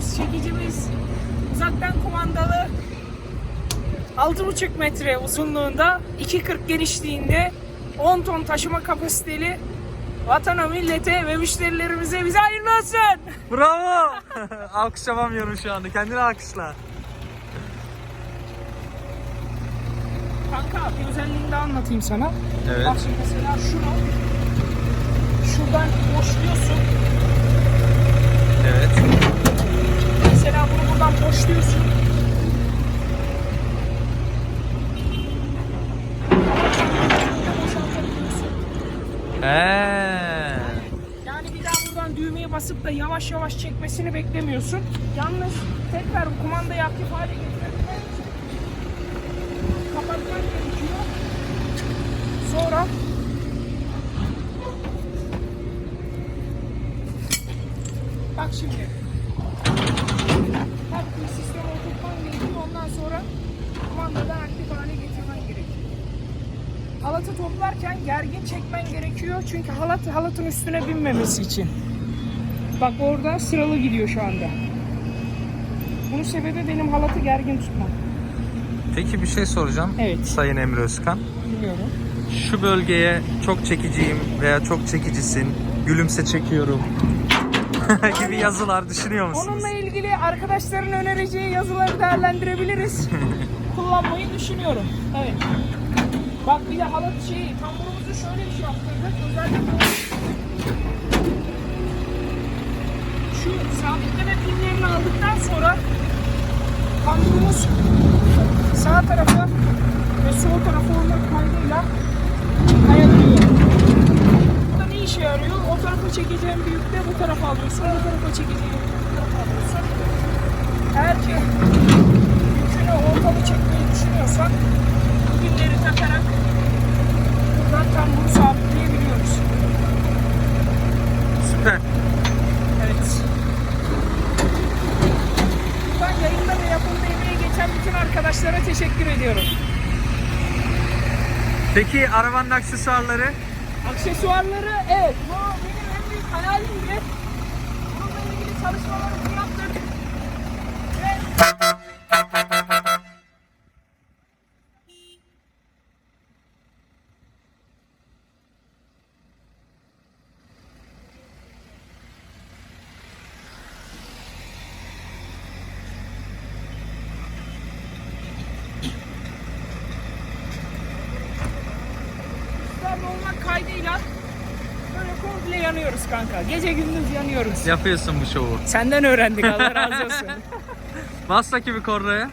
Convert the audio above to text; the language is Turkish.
Çekicimiz, çekicimiz uzaktan kumandalı 6,5 metre uzunluğunda 2.40 genişliğinde 10 ton taşıma kapasiteli vatana, millete ve müşterilerimize bize hayırlı olsun. Bravo. Alkış yapamıyorum şu anda. Kendini alkışla. Kanka bir özelliğini de anlatayım sana. Evet. Bak şimdi mesela şunu şuradan boşluyorsun. Evet. Mesela bunu buradan boşluyorsun. Boşaltabiliyorsun. Yani bir daha buradan düğmeye basıp da yavaş yavaş çekmesini beklemiyorsun. Yalnız tekrar bu kumandayı aktif hale getirmek kapatman gerekiyor. Sonra Bak şimdi. Bak bir sistem oturtman gerekiyor. Ondan sonra kumandadan aktif hale gerekiyor. Halatı toplarken gergin çekmen gerekiyor. Çünkü halat halatın üstüne binmemesi için. Bak orada sıralı gidiyor şu anda. Bunun sebebi benim halatı gergin tutmam. Peki bir şey soracağım. Evet. Sayın Emre Özkan. Biliyorum. Şu bölgeye çok çekiciyim veya çok çekicisin. Gülümse çekiyorum. gibi yazılar düşünüyor musunuz? Onunla ilgili arkadaşların önereceği yazıları değerlendirebiliriz. Kullanmayı düşünüyorum. Evet. Bak bir de halat şeyi, tamburumuzu şöyle bir şey yaptırdık. Özellikle şu sabitleme pinlerini aldıktan sonra tamburumuz sağ tarafa ve sol tarafa olmak kaydıyla ayarlıyor. Bu da ne işe yarıyor? O tarafa çekeceğin büyükte bu tarafa alıyorsun, bu tarafa çekeceğin büyükte bu tarafa alıyorsun. Eğer ki yükünü ortalı çekmeyi düşünüyorsan arkadaşlara teşekkür ediyorum. Peki arabanın aksesuarları? Aksesuarları evet bu benim en büyük hayalimdi. Bununla ilgili çalışmalarımızı yaptık. Ve olmak kaydıyla böyle komple yanıyoruz kanka. Gece gündüz yanıyoruz. Yapıyorsun bu şovu. Senden öğrendik Allah razı olsun. Bas gibi kornaya.